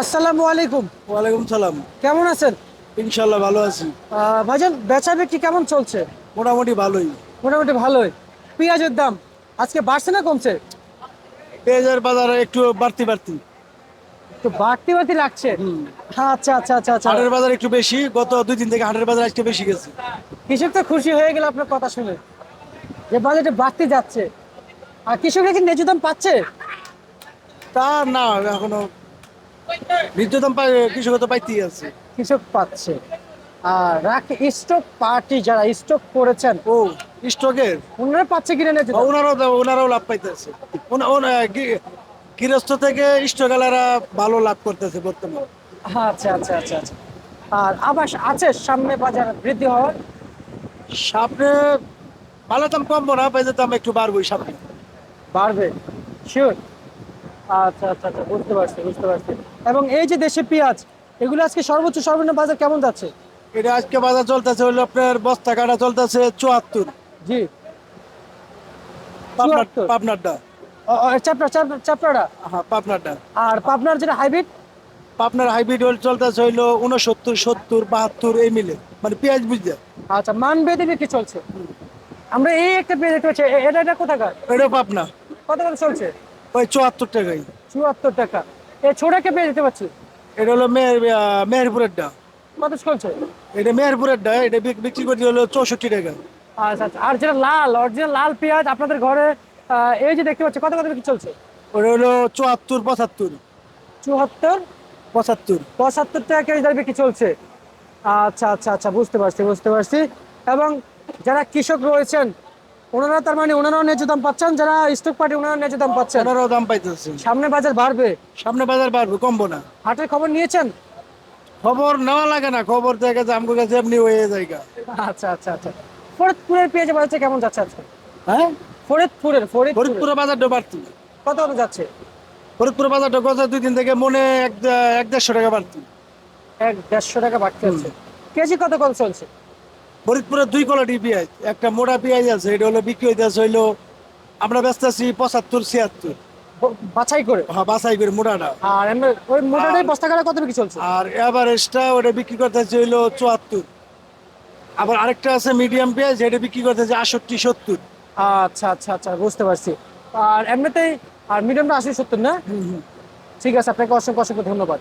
আসসালামু আলাইকুম। ওয়ালাইকুম সালাম। কেমন আছেন? ইনশাল্লাহ ভালো আছি। ভাইজান বেচা বিক্রি কেমন চলছে? মোটামুটি ভালোই। মোটামুটি ভালোই। পেঁয়াজের দাম আজকে বাড়ছে না কমছে? পেঁয়াজের বাজার একটু বাড়তি বাড়তি। তো বাড়তি বাড়তি লাগছে? হ্যাঁ আচ্ছা আচ্ছা আচ্ছা আচ্ছা। হাটের বাজার একটু বেশি গত দুই দিন থেকে হাটের বাজার আজকে বেশি গেছে। কৃষক তো খুশি হয়ে গেল আপনার কথা শুনে। যে বাজেটে বাড়তি যাচ্ছে। আর কৃষকরা কি ন্যায্য দাম পাচ্ছে? তা না এখনও পাই কৃষক তো পাইতেই আছে। কৃষক পাচ্ছে। আর রাখি স্টক পার্টি যারা স্টক করেছেন ও স্টকের ওনারা পাচ্ছে কিনা ন্যায্য ওনারাও ওনারাও লাভ পাইতেছে। গৃহস্থ থেকে স্টকালারা ভালো লাভ করতেছে বর্তমানে। আচ্ছা আচ্ছা আচ্ছা আচ্ছা। আর আবাস আছে সামনে বাজার বৃদ্ধি হওয়ার? সামনে ভালো দাম কমবো না পেঁয়াজের দাম একটু বাড়বোই সামনে। বাড়বে শিওর আচ্ছা আচ্ছা আচ্ছা বুঝতে পারছি বুঝতে পারছি। এবং এই যে দেশে পেঁয়াজ এগুলো আজকে সর্বোচ্চ সর্বনিম্ন বাজার কেমন যাচ্ছে? এটা আজকে বাজার চলতেছে হলো আপনার বস্তা কাটা চলতেছে চুয়াত্তর। জি। পাবনারটা। চাপড়া চাপড়া চাপড়াটা? হ্যাঁ পাবনারটা। আর পাবনার যেটা হাইব্রিড? পাবনার হাইব্রিড চলতেছে হইল উনসত্তর সত্তর বাহাত্তর এই মিলে। মানে পেঁয়াজ বুঝতে আচ্ছা মান বেঁধে বিক্রি চলছে। আমরা এই একটা পেয়ে দেখতে পাচ্ছি এটা এটা কোথাকার? এটা পাবনা। কত করে চলছে? ওই চুয়াত্তর টাকাই। চুয়াত্তর টাকা। এই ছোটাকে পেয়ে দিতে পারছি? এটা হলো মেহের আহ, মেহেরপুরেরটা কত চলছে এটা মেহেরপুরেরটা এটা বিক- বিক্রি করতে হলো চৌষট্টি টাকা। আচ্ছা আচ্ছা। আর যেটা লাল অরিজিনাল লাল পেঁয়াজ আপনাদের ঘরে এই যে দেখতে পাচ্ছি কত কত বিক্রি চলছে? ওটা হলো চুয়াত্তর পঁচাত্তর। চুয়াত্তর? পঁচাত্তর। পঁচাত্তর টাকা কেজি বিক্রি চলছে। আচ্ছা আচ্ছা আচ্ছা বুঝতে পারছি বুঝতে পারছি। এবং যারা কৃষক রয়েছেন ওনারা তার মানে ওনারাও ন্যায্য দাম পাচ্ছেন যারা স্টক পার্টি ওনারা ন্যায্য দাম পাচ্ছেন। ওনারাও দাম পাইতেছে সামনে বাজার বাড়বে। সামনে বাজার বাড়বে কমবো না। হাটের খবর নিয়েছেন? খবর নেওয়া লাগে না খবর দেখা যায় আমার কাছে এমনি হয়ে জায়গা। আচ্ছা আচ্ছা আচ্ছা। ফরিদপুরের পেঁয়াজ বাজার কেমন যাচ্ছে আজকে? হ্যাঁ? ফরিদপুরের ফরিদপুর ফরিদপুরের বাজারটা বাড়তি। কত কত যাচ্ছে? ফরিদপুর বাজারটা গত দুই দিন থেকে মনে এক এক দেড়শো টাকা বাড়তি। এক দেড়শো টাকা বাড়তে আছে। কেজি কত কত চলছে? ফরিদপুরের দুই কোয়ালিটি পেঁয়াজ একটা মোটা পেঁয়াজ আছে এটা হলো বিক্রি হইতেছে হইল আমরা ব্যস্ত আছি পঁচাত্তর ছিয়াত্তর। বাছাই করে? হ্যাঁ বাছাই করে মোটাটা। আর এমনি ওই মোটাটাই বস্তা কাটা কত বিক্রি চলছে? আর এভারেজটা ওটা বিক্রি করতেছে হইল চুয়াত্তর। আবার আরেকটা আছে মিডিয়াম পেঁয়াজ এটা বিক্রি করতেছে আটষট্টি সত্তর। আচ্ছা আচ্ছা আচ্ছা বুঝতে পারছি। আর এমনিতেই আর মিডিয়ামটা আশি সত্তর না? ঠিক আছে আপনাকে অসংখ্য অসংখ্য ধন্যবাদ।